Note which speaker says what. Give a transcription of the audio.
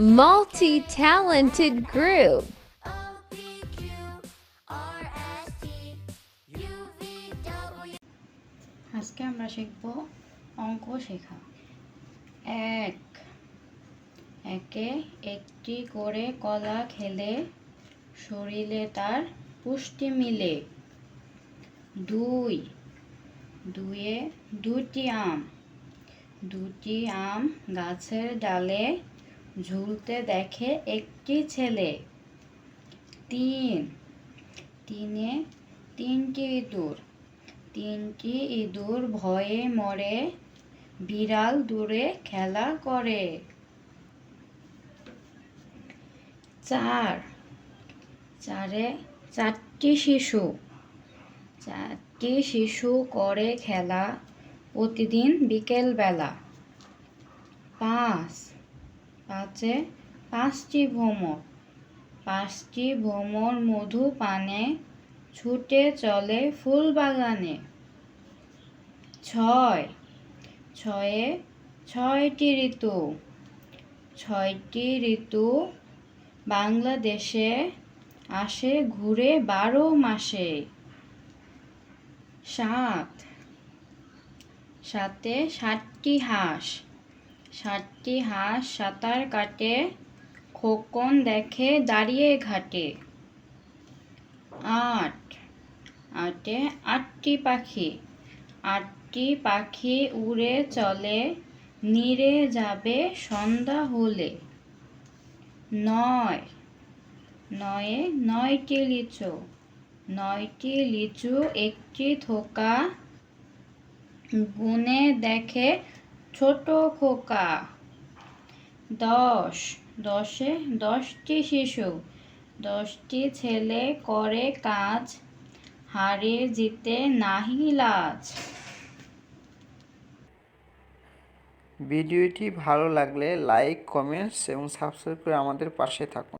Speaker 1: multi talented group.
Speaker 2: আজকে আমরা শিখব অঙ্ক শেখা। এক। একে একটি করে কলা খেলে শরীরে তার পুষ্টি মিলে। দুই। দুয়ে দুটি আম। দুটি আম গাছের ডালে ঝুলতে দেখে একটি ছেলে। তিন। তিনে তিনটি ইঁদুর। তিনটি ইঁদুর ভয়ে মরে, বিড়াল দূরে খেলা করে। চার। চারে চারটি শিশু। চারটি শিশু করে খেলা প্রতিদিন বিকেলবেলা। পাঁচ। পাঁচে পাঁচটি ভ্রমর। পাঁচটি ভ্রমর মধু পানে ছুটে চলে ফুল বাগানে। ছয়। ছয়ে ছয়টি ঋতু। ছয়টি ঋতু বাংলাদেশে আসে ঘুরে বারো মাসে। সাত। সাতে ষাটটি হাঁস। ষাটটি হাঁস, সাঁতার কাটে, খোকন দেখে, দাঁড়িয়ে ঘাটে। আট। আটে আটটি পাখি। আটটি পাখি উড়ে চলে, নিরে যাবে সন্ধ্যা হলে। নয়। নয়ে নয়টি লিচু। নয়টি লিচু একটি থোকা গুনে দেখে ছোট খোকা। দশ। দশে দশটি শিশু। দশটি ছেলে করে কাজ, হারে জিতে নাহি লাজ।
Speaker 3: ভিডিওটি ভালো লাগলে লাইক, কমেন্টস এবং সাবস্ক্রাইব করে আমাদের পাশে থাকুন।